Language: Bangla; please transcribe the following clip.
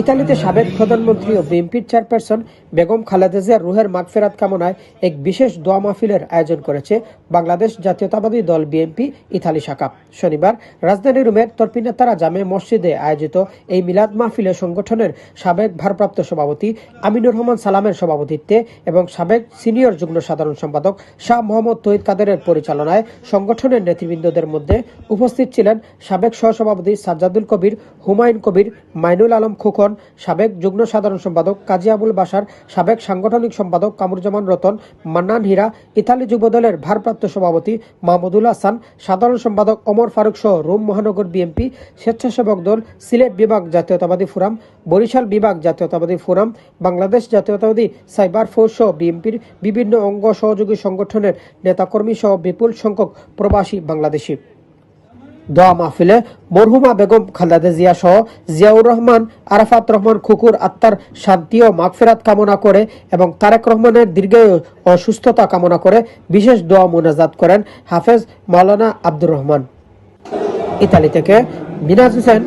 ইতালিতে সাবেক প্রধানমন্ত্রী ও বিএনপির চেয়ারপারসন বেগম খালেদা জিয়ার রুহের মাগফেরাত কামনায় এক বিশেষ দোয়া মাহফিলের আয়োজন করেছে বাংলাদেশ জাতীয়তাবাদী দল বিএনপি ইতালি শাখা। শনিবার রাজধানী রুমের তর্পিনাতারা জামে মসজিদে আয়োজিত এই মিলাদ মাহফিলে সংগঠনের সাবেক ভারপ্রাপ্ত সভাপতি আমিনুর রহমান সালামের সভাপতিত্বে এবং সাবেক সিনিয়র যুগ্ম সাধারণ সম্পাদক শাহ মোহাম্মদ তৈদ কাদেরের পরিচালনায় সংগঠনের নেতৃবৃন্দদের মধ্যে উপস্থিত ছিলেন সাবেক সহসভাপতি সাজ্জাদুল কবির, হুমায়ুন কবির, মাইনুল আলম খোকন সাবেক যুগ্ম সাধারণ সম্পাদক কাজী আবুল বাসার সাবেক সাংগঠনিক সম্পাদক কামরুজ্জামান রতন, মান্নান হীরা, ইতালি যুবদলের ভারপ্রাপ্ত সভাপতি মাহমুদুল হাসান, সাধারণ সম্পাদক অমর ফারুক সহ রোম মহানগর বিএনপি, স্বেচ্ছাসেবক দল সিলেট বিভাগ জাতীয়তাবাদী ফোরাম, বরিশাল বিভাগ জাতীয়তাবাদী ফোরাম, বাংলাদেশ জাতীয়তাবাদী সাইবার ফোর্স সহ বিএনপির বিভিন্ন অঙ্গ সহযোগী সংগঠনের নেতাকর্মী সহ বিপুল সংখ্যক প্রবাসী বাংলাদেশি। দোয়া মাহফিলে মরহুমা বেগম খালেদা জিয়া সহ জিয়াউর রহমান, আরাফাত রহমান খুকুর আত্মার শান্তি ও মাগফেরাত কামনা করে এবং তারেক রহমানের দীর্ঘায়ু ও সুস্থতা কামনা করে বিশেষ দোয়া মোনাজাত করেন হাফেজ মাওলানা আব্দুর রহমান। ইতালি থেকে মিনাজ হোসেন